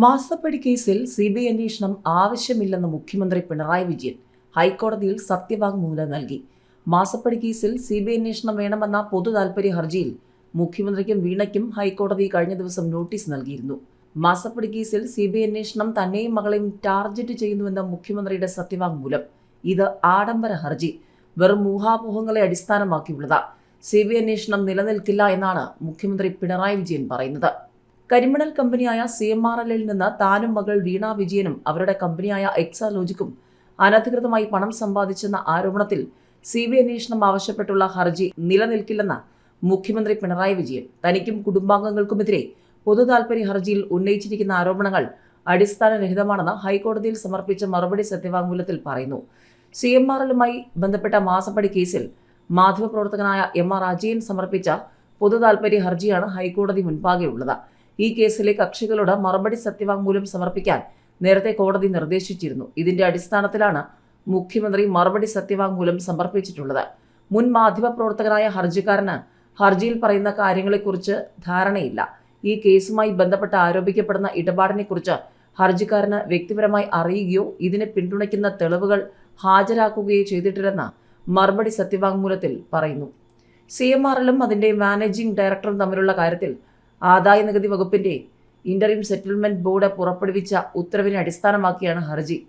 മാസപ്പടി കേസിൽ C B I അന്വേഷണം ആവശ്യമില്ലെന്ന് മുഖ്യമന്ത്രി പിണറായി വിജയൻ ഹൈക്കോടതിയിൽ സത്യവാങ്മൂലം നൽകി. മാസപ്പടി കേസിൽ സി ബി ഐ അന്വേഷണം വേണമെന്ന പൊതു താൽപര്യ ഹർജിയിൽ മുഖ്യമന്ത്രിക്കും വീണയ്ക്കും ഹൈക്കോടതി കഴിഞ്ഞ ദിവസം നോട്ടീസ് നൽകിയിരുന്നു. മാസപ്പടി കേസിൽ സി ബി ഐ അന്വേഷണം തന്നെയും മകളെയും ടാർഗറ്റ് ചെയ്യുന്നുവെന്ന മുഖ്യമന്ത്രിയുടെ സത്യവാങ്മൂലം. ഇത് ആഡംബര ഹർജി. വെറും ഊഹാപോഹങ്ങളെ അടിസ്ഥാനമാക്കിയുള്ളതാണ് സി ബി ഐ അന്വേഷണം നിലനിൽക്കില്ല എന്നാണ് മുഖ്യമന്ത്രി പിണറായി വിജയൻ പറയുന്നത്. കരിമണൽ കമ്പനിയായ സി എം ആർ എല്ലിൽ നിന്ന് താനും മകൾ വീണ വിജയനും അവരുടെ കമ്പനിയായ എക്സാലോജിക്കും അനധികൃതമായി പണം സമ്പാദിച്ചെന്ന ആരോപണത്തിൽ സി ബി അന്വേഷണം ആവശ്യപ്പെട്ടുള്ള ഹർജി നിലനിൽക്കില്ലെന്ന് മുഖ്യമന്ത്രി പിണറായി വിജയൻ. തനിക്കും കുടുംബാംഗങ്ങൾക്കുമെതിരെ പൊതു താൽപര്യ ഹർജിയിൽ ഉന്നയിച്ചിരിക്കുന്ന ആരോപണങ്ങൾ അടിസ്ഥാനരഹിതമാണെന്ന് ഹൈക്കോടതിയിൽ സമർപ്പിച്ച മറുപടി സത്യവാങ്മൂലത്തിൽ പറയുന്നു. സി എം ആർ എല്ലുമായി ബന്ധപ്പെട്ട മാസപ്പടി കേസിൽ മാധ്യമപ്രവർത്തകനായ എം ആർ അജയൻ സമർപ്പിച്ച പൊതു താൽപര്യ ഹർജിയാണ് ഹൈക്കോടതി മുൻപാകെയുള്ളത് ഈ കേസിലെ കക്ഷികളോട് മറുപടി സത്യവാങ്മൂലം സമർപ്പിക്കാൻ നേരത്തെ കോടതി നിർദ്ദേശിച്ചിരുന്നു. ഇതിന്റെ അടിസ്ഥാനത്തിലാണ് മുഖ്യമന്ത്രി മറുപടി സത്യവാങ്മൂലം സമർപ്പിച്ചിട്ടുള്ളത്. മുൻ മാധ്യമപ്രവർത്തകനായ ഹർജിക്കാരന് ഹർജിയിൽ പറയുന്ന കാര്യങ്ങളെക്കുറിച്ച് ധാരണയില്ല. ഈ കേസുമായി ബന്ധപ്പെട്ട് ആരോപിക്കപ്പെടുന്ന ഇടപാടിനെക്കുറിച്ച് ഹർജിക്കാരന് വ്യക്തിപരമായി അറിയുകയോ ഇതിനെ പിന്തുണയ്ക്കുന്ന തെളിവുകൾ ഹാജരാക്കുകയോ ചെയ്തിട്ടില്ലെന്ന് മറുപടി സത്യവാങ്മൂലത്തിൽ പറയുന്നു. സി എം എല്ലും അതിന്റെ മാനേജിംഗ് ഡയറക്ടറും തമ്മിലുള്ള കാര്യത്തിൽ ആദായ നികുതി വകുപ്പിന്റെ ഇന്ററിം സെറ്റിൽമെന്റ് ബോർഡ് പുറപ്പെടുവിച്ച ഉത്തരവിനെ അടിസ്ഥാനമാക്കിയാണ് ഹർജി.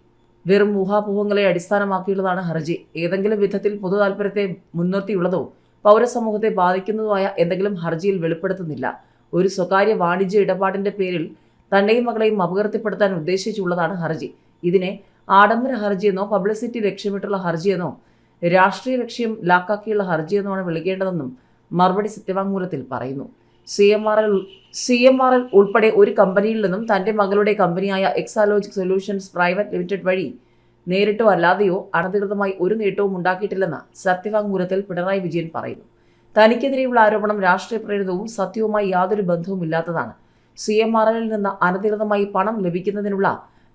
വെറും ഊഹാപോഹങ്ങളെ അടിസ്ഥാനമാക്കിയുള്ളതാണ് ഹർജി. ഏതെങ്കിലും വിധത്തിൽ പൊതു താൽപര്യത്തെ മുൻനിർത്തിയുള്ളതോ പൗരസമൂഹത്തെ ബാധിക്കുന്നതോ ആയ എന്തെങ്കിലും ഹർജിയിൽ വെളിപ്പെടുത്തുന്നില്ല. ഒരു സ്വകാര്യ വാണിജ്യ ഇടപാടിന്റെ പേരിൽ തന്നെയും മകളെയും അപകീർത്തിപ്പെടുത്താൻ ഉദ്ദേശിച്ചുള്ളതാണ് ഹർജി. ഇതിനെ ആഡംബര ഹർജിയെന്നോ പബ്ലിസിറ്റി ലക്ഷ്യമിട്ടുള്ള ഹർജിയെന്നോ രാഷ്ട്രീയ ലക്ഷ്യം ലാക്കാക്കിയുള്ള ഹർജിയെന്നോണ് വിളിക്കേണ്ടതെന്നും മറുപടി സത്യവാങ്മൂലത്തിൽ പറയുന്നു. C M R L C M R L ഉൾപ്പെടെ ഒരു കമ്പനിയിൽ നിന്നും തന്റെ മകളുടെ കമ്പനിയായ എക്സാലോജിക് സൊല്യൂഷൻസ് പ്രൈവറ്റ് ലിമിറ്റഡ് വഴി നേരിട്ടോ അല്ലാതെയോ അനധികൃതമായി ഒരു നേട്ടവും ഉണ്ടാക്കിയിട്ടില്ലെന്ന് സത്യവാങ്മൂലത്തിൽ പിണറായി വിജയൻ പറയുന്നു. തനിക്കെതിരെയുള്ള ആരോപണം രാഷ്ട്രീയ പ്രേരിതവും സത്യവുമായി യാതൊരു ബന്ധവുമില്ലാത്തതാണ് സി എം ആർ എല്ലിൽ നിന്ന് അനധികൃതമായി പണം ലഭിക്കുന്നതിനുള്ള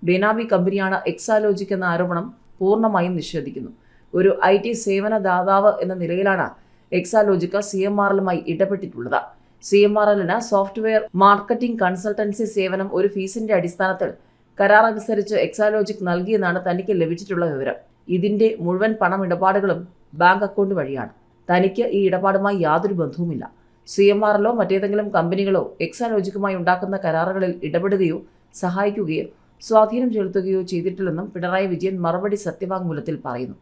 ബെനാമി കമ്പനിയാണ് എക്സാലോജിക് എന്ന ആരോപണം പൂർണമായും നിഷേധിക്കുന്നു. ഒരു ഐ ടി സേവന ദാതാവ് എന്ന നിലയിലാണ് എക്സാലോജിക്ക സി എം ആർ എല്ലുമായി ഇടപെട്ടിട്ടുള്ളത്. സി എം ആർ എല്ലിന് സോഫ്റ്റ്വെയർ മാർക്കറ്റിംഗ് കൺസൾട്ടൻസി സേവനം ഒരു ഫീസിന്റെ അടിസ്ഥാനത്തിൽ കരാർ അനുസരിച്ച് എക്സാലോജിക് നൽകിയെന്നാണ് തനിക്ക് ലഭിച്ചിട്ടുള്ള വിവരം. ഇതിന്റെ മുഴുവൻ പണം ഇടപാടുകളും ബാങ്ക് അക്കൗണ്ട് വഴിയാണ്. തനിക്ക് ഈ ഇടപാടുമായി യാതൊരു ബന്ധവുമില്ല. സി എം ആറിലോ മറ്റേതെങ്കിലും കമ്പനികളോ എക്സാലോജിക്കുമായി ഉണ്ടാക്കുന്ന കരാറുകളിൽ ഇടപെടുകയോ സഹായിക്കുകയോ സ്വാധീനം ചെലുത്തുകയോ ചെയ്തിട്ടില്ലെന്നും പിണറായി വിജയൻ മറുപടി സത്യവാങ്മൂലത്തിൽ പറയുന്നു.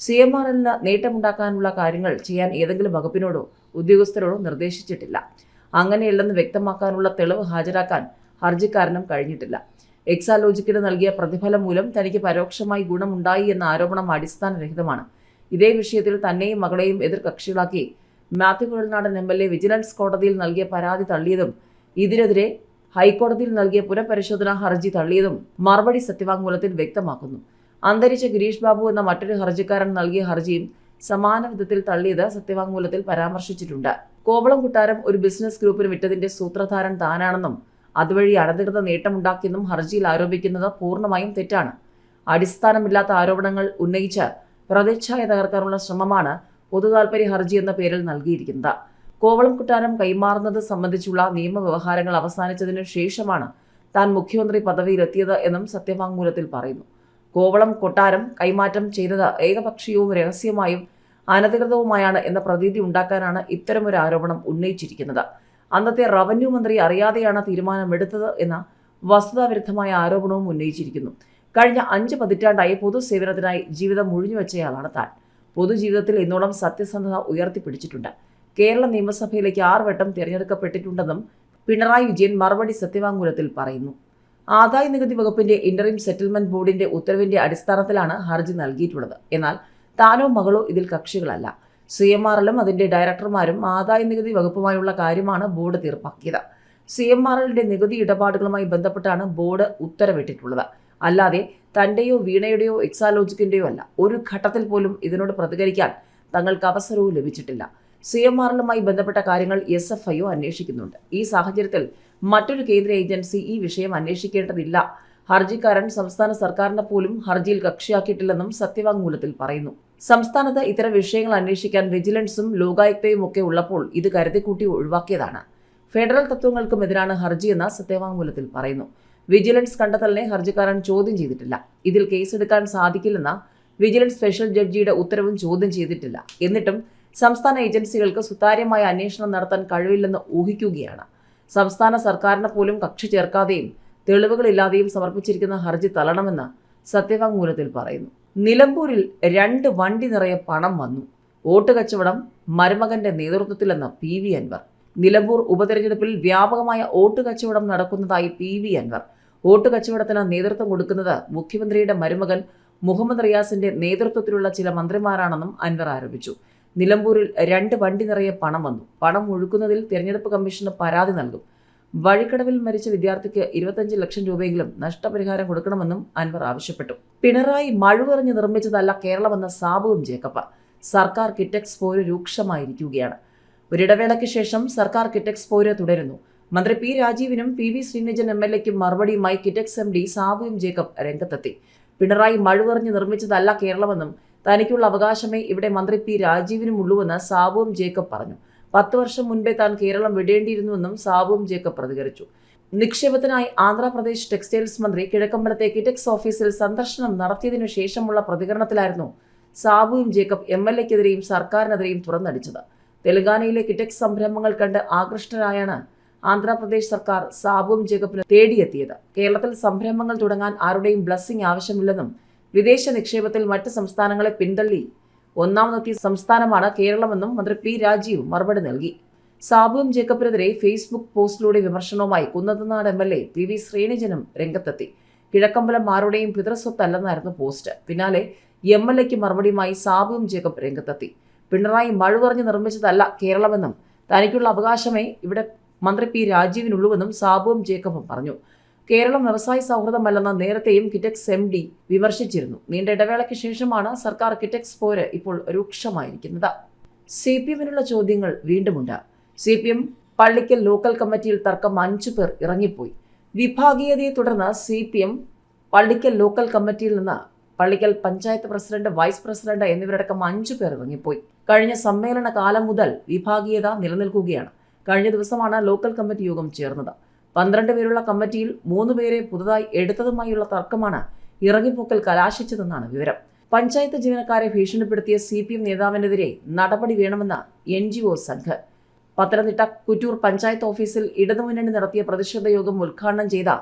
സി എം ആർ എല്ലിന് നേട്ടമുണ്ടാക്കാനുള്ള കാര്യങ്ങൾ ചെയ്യാൻ ഏതെങ്കിലും വകുപ്പിനോടോ ഉദ്യോഗസ്ഥരോടോ നിർദ്ദേശിച്ചിട്ടില്ല. അങ്ങനെയല്ലെന്ന് വ്യക്തമാക്കാനുള്ള തെളിവ് ഹാജരാക്കാൻ ഹർജിക്കാരനും കഴിഞ്ഞിട്ടില്ല. എക്സാലോജിക്കിന് നൽകിയ പ്രതിഫലം മൂലം തനിക്ക് പരോക്ഷമായി ഗുണമുണ്ടായി എന്ന ആരോപണം അടിസ്ഥാനരഹിതമാണ്. ഇതേ വിഷയത്തിൽ തന്നെയും മകളെയും എതിർ കക്ഷികളാക്കി Mathew Kuzhalnadan M L A vigilance കോടതിയിൽ നൽകിയ പരാതി തള്ളിയതും ഇതിനെതിരെ ഹൈക്കോടതിയിൽ നൽകിയ പുനഃപരിശോധനാ ഹർജി തള്ളിയതും മറുപടി സത്യവാങ്മൂലത്തിൽ വ്യക്തമാക്കുന്നു. അന്തരിച്ച ഗിരീഷ് ബാബു എന്ന മറ്റൊരു ഹർജിക്കാരൻ നൽകിയ ഹർജിയും സമാന വിധത്തിൽ തള്ളിയത് സത്യവാങ്മൂലത്തിൽ പരാമർശിച്ചിട്ടുണ്ട്. കോവളം കുട്ടാരം ഒരു ബിസിനസ് ഗ്രൂപ്പിന് വിറ്റതിന്റെ സൂത്രധാരൻ താനാണെന്നും അതുവഴി അനധികൃത നേട്ടമുണ്ടാക്കിയെന്നും ഹർജിയിൽ ആരോപിക്കുന്നത് പൂർണമായും തെറ്റാണ്. അടിസ്ഥാനമില്ലാത്ത ആരോപണങ്ങൾ ഉന്നയിച്ച് പ്രതിച്ഛായ തകർക്കാനുള്ള ശ്രമമാണ് പൊതു താൽപര്യ ഹർജി എന്ന പേരിൽ നൽകിയിരിക്കുന്നത്. കോവളം കുട്ടാരം കൈമാറുന്നത് സംബന്ധിച്ചുള്ള നിയമവ്യവഹാരങ്ങൾ അവസാനിച്ചതിനു ശേഷമാണ് താൻ മുഖ്യമന്ത്രി പദവിയിലെത്തിയത് എന്നും സത്യവാങ്മൂലത്തിൽ പറയുന്നു. കോവളം കൊട്ടാരം കൈമാറ്റം ചെയ്തത് ഏകപക്ഷീയവും രഹസ്യമായും അനധികൃതവുമായാണ് എന്ന പ്രതീതി ഉണ്ടാക്കാനാണ് ഇത്തരമൊരു ആരോപണം ഉന്നയിച്ചിരിക്കുന്നത്. അന്നത്തെ റവന്യൂ മന്ത്രി അറിയാതെയാണ് തീരുമാനമെടുത്തത് എന്ന വസ്തുതാവിരുദ്ധമായ ആരോപണവും ഉന്നയിച്ചിരിക്കുന്നു. കഴിഞ്ഞ അഞ്ച് പതിറ്റാണ്ടായി പൊതുസേവനത്തിനായി ജീവിതം മുഴിഞ്ഞുവെച്ചയാളാണ് താൻ. പൊതുജീവിതത്തിൽ ഇന്നോളം സത്യസന്ധത ഉയർത്തിപ്പിടിച്ചിട്ടുണ്ട്. കേരള നിയമസഭയിലേക്ക് ആറ് വട്ടം തിരഞ്ഞെടുക്കപ്പെട്ടിട്ടുണ്ടെന്നും പിണറായി വിജയൻ മറുപടി സത്യവാങ്മൂലത്തിൽ പറയുന്നു. ആദായ നികുതി വകുപ്പിന്റെ ഇന്ററിം സെറ്റിൽമെന്റ് ബോർഡിന്റെ ഉത്തരവിന്റെ അടിസ്ഥാനത്തിലാണ് ഹർജി നൽകിയിട്ടുള്ളത്. എന്നാൽ താനോ മകളോ ഇതിൽ കക്ഷികളല്ല. സി എം എല്ലും അതിന്റെ ഡയറക്ടർമാരും ആദായ നികുതി വകുപ്പുമായുള്ള കാര്യമാണ് ബോർഡ് തീർപ്പാക്കിയത്. സി എം എല്ലിന്റെ നികുതി ഇടപാടുകളുമായി ബന്ധപ്പെട്ടാണ് ബോർഡ് ഉത്തരവിട്ടിട്ടുള്ളത്. അല്ലാതെ തന്റെയോ വീണയുടെയോ എക്സാലോജിക്കിന്റെയോ അല്ല. ഒരു ഘട്ടത്തിൽ പോലും ഇതിനോട് പ്രതികരിക്കാൻ തങ്ങൾക്ക് അവസരവും ലഭിച്ചിട്ടില്ല. സി എം ആറിലുമായി ബന്ധപ്പെട്ട കാര്യങ്ങൾ എസ് എഫ് ഐഒ അന്വേഷിക്കുന്നുണ്ട്. ഈ സാഹചര്യത്തിൽ മറ്റൊരു കേന്ദ്ര ഏജൻസി ഈ വിഷയം അന്വേഷിക്കേണ്ടതില്ല. ഹർജിക്കാരൻ സംസ്ഥാന സർക്കാരിനെ പോലും ഹർജിയിൽ കക്ഷിയാക്കിയിട്ടില്ലെന്നും സത്യവാങ്മൂലത്തിൽ പറയുന്നു. സംസ്ഥാനത്ത് ഇത്തരം വിഷയങ്ങൾ അന്വേഷിക്കാൻ വിജിലൻസും ലോകായുക്തയും ഒക്കെ ഉള്ളപ്പോൾ ഇത് കരുതിക്കൂട്ടി ഒഴിവാക്കിയതാണ്. ഫെഡറൽ തത്വങ്ങൾക്കും എതിരാണ് ഹർജിയെന്ന് സത്യവാങ്മൂലത്തിൽ പറയുന്നു. വിജിലൻസ് കണ്ടെത്തലിനെ ഹർജിക്കാരൻ ചോദ്യം ചെയ്തിട്ടില്ല. ഇതിൽ കേസെടുക്കാൻ സാധിക്കില്ലെന്ന വിജിലൻസ് സ്പെഷ്യൽ ജഡ്ജിയുടെ ഉത്തരവും ചോദ്യം ചെയ്തിട്ടില്ല. എന്നിട്ടും സംസ്ഥാന ഏജൻസികൾക്ക് സുതാര്യമായ അന്വേഷണം നടത്താൻ കഴിവില്ലെന്ന് ഊഹിക്കുകയാണ്. സംസ്ഥാന സർക്കാരിനെ പോലും കക്ഷി ചേർക്കാതെയും തെളിവുകളില്ലാതെയും സമർപ്പിച്ചിരിക്കുന്ന ഹർജി തള്ളണമെന്ന് സത്യവാങ്മൂലത്തിൽ പറയുന്നു. നിലമ്പൂരിൽ രണ്ട് വണ്ടി നിറയെ പണം വന്നു. വോട്ട് കച്ചവടം മരുമകന്റെ നേതൃത്വത്തിലെന്ന് പി വി അൻവർ. നിലമ്പൂർ ഉപതെരഞ്ഞെടുപ്പിൽ വ്യാപകമായ വോട്ട് കച്ചവടം നടക്കുന്നതായി പി വി അൻവർ. വോട്ട് കച്ചവടത്തിന് നേതൃത്വം കൊടുക്കുന്നത് മുഖ്യമന്ത്രിയുടെ മരുമകൻ മുഹമ്മദ് റിയാസിന്റെ നേതൃത്വത്തിലുള്ള ചില മന്ത്രിമാരാണെന്നും അൻവർ ആരോപിച്ചു. നിലമ്പൂരിൽ രണ്ട് വണ്ടി നിറയെ പണം വന്നു. പണം ഒഴുക്കുന്നതിൽ തിരഞ്ഞെടുപ്പ് കമ്മീഷന് പരാതി നൽകും. വഴിക്കടവിൽ മരിച്ച വിദ്യാർത്ഥിക്ക് ഇരുപത്തഞ്ച് ലക്ഷം രൂപയെങ്കിലും നഷ്ടപരിഹാരം കൊടുക്കണമെന്നും അൻവർ ആവശ്യപ്പെട്ടു. പിണറായി മഴുവെറിഞ്ഞ് നിർമ്മിച്ചതല്ല കേരളമെന്ന സാബുവും ജേക്കബ് സർക്കാർ കിറ്റക്സ് പോര് രൂക്ഷമായിരിക്കുകയാണ്. ഒരിടവേളയ്ക്ക് ശേഷം സർക്കാർ കിറ്റക്സ് പോര് തുടരുന്നു. മന്ത്രി P രാജീവിനും P V Sreenijan M L എക്കും മറുപടിയുമായി കിറ്റക്സ് എം ഡി സാബുവും ജേക്കബ് രംഗത്തെത്തി. പിണറായി മഴുവെറിഞ്ഞ് നിർമ്മിച്ചതല്ല കേരളമെന്നും തനിക്കുള്ള അവകാശമേ ഇവിടെ മന്ത്രി പി രാജീവിനുമുള്ളൂവെന്ന് സാബുവും ജേക്കബ് പറഞ്ഞു. പത്ത് വർഷം മുൻപേ താൻ കേരളം വിടേണ്ടിയിരുന്നുവെന്നും സാബുവും ജേക്കബ് പ്രതികരിച്ചു. നിക്ഷേപത്തിനായി ആന്ധ്രാപ്രദേശ് ടെക്സ്റ്റൈൽസ് മന്ത്രി കിഴക്കമ്പലത്തെ കിറ്റക്സ് ഓഫീസിൽ സന്ദർശനം നടത്തിയതിനു ശേഷമുള്ള പ്രതികരണത്തിലായിരുന്നു സാബുവും ജേക്കബ് എം എൽ എക്കെതിരെയും സർക്കാരിനെതിരെയും തുറന്നടിച്ചത്. തെലങ്കാനയിലെ കിറ്റക്സ് സംരംഭങ്ങൾ കണ്ട് ആകൃഷ്ടരായാണ് ആന്ധ്രാപ്രദേശ് സർക്കാർ സാബുവും ജേക്കബിന് തേടിയെത്തിയത്. കേരളത്തിൽ സംരംഭങ്ങൾ തുടങ്ങാൻ ആരുടെയും ബ്ലസ്സിംഗ് ആവശ്യമില്ലെന്നും വിദേശ നിക്ഷേപത്തിൽ മറ്റ് സംസ്ഥാനങ്ങളെ പിന്തള്ളി. ഒന്നാമതെത്തിയ സംസ്ഥാനമാണ് കേരളമെന്നും മന്ത്രി പി രാജീവ് മറുപടി നൽകി. സാബുവും ജേക്കബിനെതിരെ ഫേസ്ബുക്ക് പോസ്റ്റിലൂടെ വിമർശനവുമായി Kunnathunad M L A P V ശ്രീനിജനും രംഗത്തെത്തി. കിഴക്കമ്പലം ആരുടെയും പിതൃസ്വത്തല്ലെന്നായിരുന്നു പോസ്റ്റ്. പിന്നാലെ എം എൽ എക്ക് മറുപടിയുമായി സാബുവും ജേക്കബ് രംഗത്തെത്തി. പിണറായി മഴുപറഞ്ഞ് നിർമ്മിച്ചതല്ല കേരളമെന്നും തനിക്കുള്ള അവകാശമേ ഇവിടെ മന്ത്രി പി രാജീവിനുള്ളൂവെന്നും സാബുവും ജേക്കബും പറഞ്ഞു. കേരളം വ്യവസായ സൗഹൃദമല്ലെന്ന് നേരത്തെയും കിറ്റക്സ് എം ഡി വിമർശിച്ചിരുന്നു. നീണ്ട ഇടവേളയ്ക്ക് ശേഷമാണ് സർക്കാർ കിറ്റക്സ് പോര് ഇപ്പോൾ രൂക്ഷമായിരിക്കുന്നത്. സി പി എമ്മിനുള്ള ചോദ്യങ്ങൾ വീണ്ടുമുണ്ട്. C P M Pallikkal local കമ്മിറ്റിയിൽ തർക്കം അഞ്ചു പേർ ഇറങ്ങിപ്പോയി. വിഭാഗീയതയെ തുടർന്ന് C P M Pallikkal local കമ്മിറ്റിയിൽ നിന്ന് Pallikkal panchayat president vice president എന്നിവരടക്കം അഞ്ചു പേർ ഇറങ്ങിപ്പോയി. കഴിഞ്ഞ സമ്മേളന കാലം മുതൽ വിഭാഗീയത നിലനിൽക്കുകയാണ്. കഴിഞ്ഞ ദിവസമാണ് ലോക്കൽ കമ്മിറ്റി യോഗം ചേർന്നത്. പന്ത്രണ്ട് പേരുള്ള കമ്മിറ്റിയിൽ മൂന്ന് പേരെ പുതുതായി എടുത്തതുമായുള്ള തർക്കമാണ് ഇറങ്ങിപ്പോക്കൽ കലാശിച്ചതെന്നാണ് വിവരം. പഞ്ചായത്ത് ജീവനക്കാരെ ഭീഷണിപ്പെടുത്തിയ സി പി എം നേതാവിനെതിരെ നടപടി വേണമെന്ന് N G O Sangh. Pathanamthitta Kuttoor panchayat ഓഫീസിൽ ഇടതുമുന്നണി നടത്തിയ പ്രതിഷേധ യോഗം ഉദ്ഘാടനം ചെയ്ത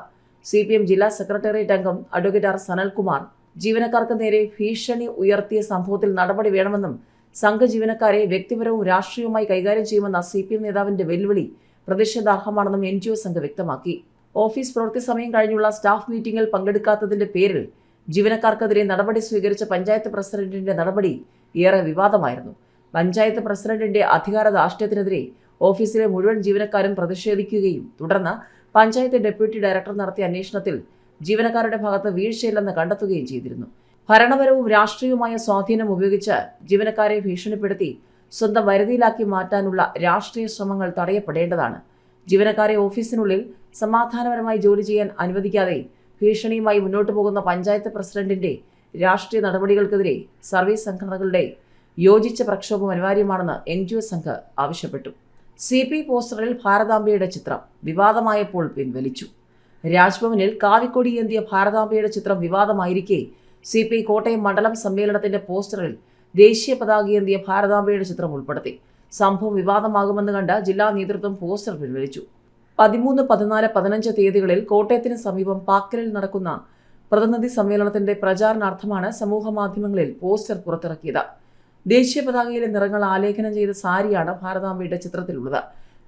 സി പി എം ജില്ലാ സെക്രട്ടേറിയറ്റ് അംഗം അഡ്വക്കേറ്റ് ആർ സനൽകുമാർ ജീവനക്കാർക്ക് നേരെ ഭീഷണി ഉയർത്തിയ സംഭവത്തിൽ നടപടി വേണമെന്നും സംഘ ജീവനക്കാരെ വ്യക്തിപരവും രാഷ്ട്രീയവുമായി കൈകാര്യം ചെയ്യുമെന്ന സി പി എം നേതാവിന്റെ വെല്ലുവിളി പ്രതിഷേധാർഹമാണെന്നും എൻ ജി ഒ സംഘം വ്യക്തമാക്കി. ഓഫീസ് പ്രവൃത്തി സമയം കഴിഞ്ഞുള്ള സ്റ്റാഫ് മീറ്റിംഗിൽ പങ്കെടുക്കാത്തതിന്റെ പേരിൽ ജീവനക്കാർക്കെതിരെ നടപടി സ്വീകരിച്ച പഞ്ചായത്ത് പ്രസിഡന്റിന്റെ നടപടി ഏറെ വിവാദമായിരുന്നു. പഞ്ചായത്ത് പ്രസിഡന്റിന്റെ അധികാര ധാർഷ്ട്യത്തിനെതിരെ ഓഫീസിലെ മുഴുവൻ ജീവനക്കാരും പ്രതിഷേധിക്കുകയും തുടർന്ന് പഞ്ചായത്ത് ഡെപ്യൂട്ടി ഡയറക്ടർ നടത്തിയ അന്വേഷണത്തിൽ ജീവനക്കാരുടെ ഭാഗത്ത് വീഴ്ചയില്ലെന്ന് കണ്ടെത്തുകയും ചെയ്തിരുന്നു. ഭരണപരവും രാഷ്ട്രീയവുമായ സ്വാധീനം ഉപയോഗിച്ച് ജീവനക്കാരെ ഭീഷണിപ്പെടുത്തി സ്വന്തം വരുതിയിലാക്കി മാറ്റാനുള്ള രാഷ്ട്രീയ ശ്രമങ്ങൾ തടയപ്പെടേണ്ടതാണ്. ജീവനക്കാരെ ഓഫീസിനുള്ളിൽ സമാധാനപരമായി ജോലി ചെയ്യാൻ അനുവദിക്കാതെ ഭീഷണിയുമായി മുന്നോട്ടു പോകുന്ന പഞ്ചായത്ത് പ്രസിഡന്റിന്റെ രാഷ്ട്രീയ നടപടികൾക്കെതിരെ സർവീസ് സംഘടനകളുടെ യോജിച്ച പ്രക്ഷോഭം അനിവാര്യമാണെന്ന് എൻ ജി ഒ സംഘ് ആവശ്യപ്പെട്ടു. സി പി പോസ്റ്ററിൽ ഭാരതാംബയുടെ ചിത്രം വിവാദമായപ്പോൾ പിൻവലിച്ചു. രാജ്ഭവനിൽ കാവിക്കൊടി ഏന്തിയ ഭാരതാംബയുടെ ചിത്രം വിവാദമായിരിക്കെ സി പി കോട്ടയം മണ്ഡലം സമ്മേളനത്തിന്റെ പോസ്റ്ററിൽ ദേശീയ പതാകയേന്തിയ ഭാരതാംബയുടെ ചിത്രം ഉൾപ്പെടുത്തി. സംഭവം വിവാദമാകുമെന്ന് കണ്ട ജില്ലാ നേതൃത്വം പോസ്റ്റർ പിൻവലിച്ചു. പതിമൂന്ന് പതിനാല് പതിനഞ്ച് തീയതികളിൽ കോട്ടയത്തിന് സമീപം പാക്കലിൽ നടക്കുന്ന പ്രതിനിധി സമ്മേളനത്തിന്റെ പ്രചാരണാർത്ഥമാണ് സമൂഹ മാധ്യമങ്ങളിൽ പോസ്റ്റർ പുറത്തിറക്കിയത്. ദേശീയ പതാകയിലെ നിറങ്ങൾ ആലേഖനം ചെയ്ത സാരിയാണ് ഭാരതാംബയുടെ ചിത്രത്തിലുള്ളത്.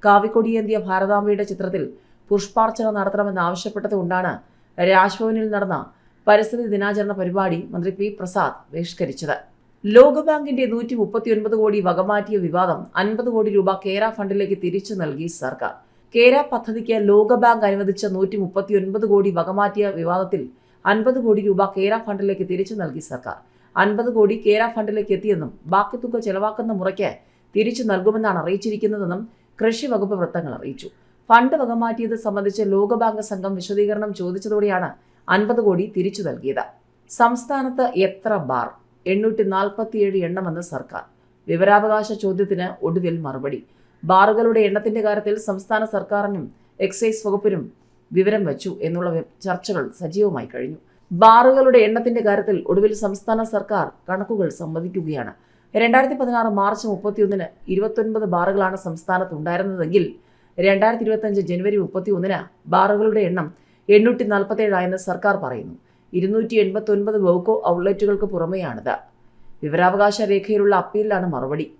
കാവിക്കൊടിയേന്തിയ ഭാരതാംബയുടെ ചിത്രത്തിൽ പുഷ്പാർച്ചന നടത്തണമെന്ന് ആവശ്യപ്പെട്ടതുകൊണ്ടാണ് രാജ്ഭവനിൽ നടന്ന പരിസ്ഥിതി ദിനാചരണ പരിപാടി മന്ത്രി പി പ്രസാദ് ബഹിഷ്കരിച്ചത്. ലോകബാങ്കിന്റെ നൂറ്റി മുപ്പത്തിയൊൻപത് കോടി വകമാറ്റിയ വിവാദം അൻപത് കോടി രൂപ കേര ഫണ്ടിലേക്ക് തിരിച്ചു നൽകി സർക്കാർ. കേര പദ്ധതിക്ക് ലോകബാങ്ക് അനുവദിച്ച നൂറ്റി മുപ്പത്തിയൊൻപത് കോടി വകമാറ്റിയ വിവാദത്തിൽ അൻപത് കോടി രൂപ കേര ഫണ്ടിലേക്ക് തിരിച്ചു നൽകി സർക്കാർ. അൻപത് കോടി കേര ഫണ്ടിലേക്ക് എത്തിയെന്നും ബാക്കി തുക ചെലവാക്കുന്ന മുറയ്ക്ക് തിരിച്ചു നൽകുമെന്നാണ് അറിയിച്ചിരിക്കുന്നതെന്നും കൃഷി വകുപ്പ് വൃത്തങ്ങൾ അറിയിച്ചു. ഫണ്ട് വകമാറ്റിയത് സംബന്ധിച്ച് ലോകബാങ്ക് സംഘം വിശദീകരണം ചോദിച്ചതോടെയാണ് അൻപത് കോടി തിരിച്ചു നൽകിയത്. സംസ്ഥാനത്ത് എത്ര ബാർ? എണ്ണൂറ്റി നാൽപ്പത്തിയേഴ് എണ്ണമെന്ന് സർക്കാർ. വിവരാവകാശ ചോദ്യത്തിന് ഒടുവിൽ മറുപടി. ബാറുകളുടെ എണ്ണത്തിന്റെ കാര്യത്തിൽ സംസ്ഥാന സർക്കാരിനും എക്സൈസ് വകുപ്പിനും വിവരം വച്ചു എന്നുള്ള ചർച്ചകൾ സജീവമായി കഴിഞ്ഞു. ബാറുകളുടെ എണ്ണത്തിന്റെ കാര്യത്തിൽ ഒടുവിൽ സംസ്ഥാന സർക്കാർ കണക്കുകൾ സമ്മതിക്കുകയാണ്. രണ്ടായിരത്തി പതിനാറ് മാർച്ച് മുപ്പത്തിയൊന്നിന് ഇരുപത്തൊൻപത് ബാറുകളാണ് സംസ്ഥാനത്ത് ഉണ്ടായിരുന്നതെങ്കിൽ രണ്ടായിരത്തി ഇരുപത്തഞ്ച് ജനുവരി മുപ്പത്തിയൊന്നിന് ബാറുകളുടെ എണ്ണം എണ്ണൂറ്റി നാൽപ്പത്തേഴായെന്ന് സർക്കാർ പറയുന്നു. ഇരുന്നൂറ്റി എൺപത്തി ഒൻപത് ബോക്കോ ഔട്ട്ലെറ്റുകൾക്ക് പുറമെയാണിത്. വിവരാവകാശ രേഖയിലുള്ള അപ്പീലിലാണ് മറുപടി.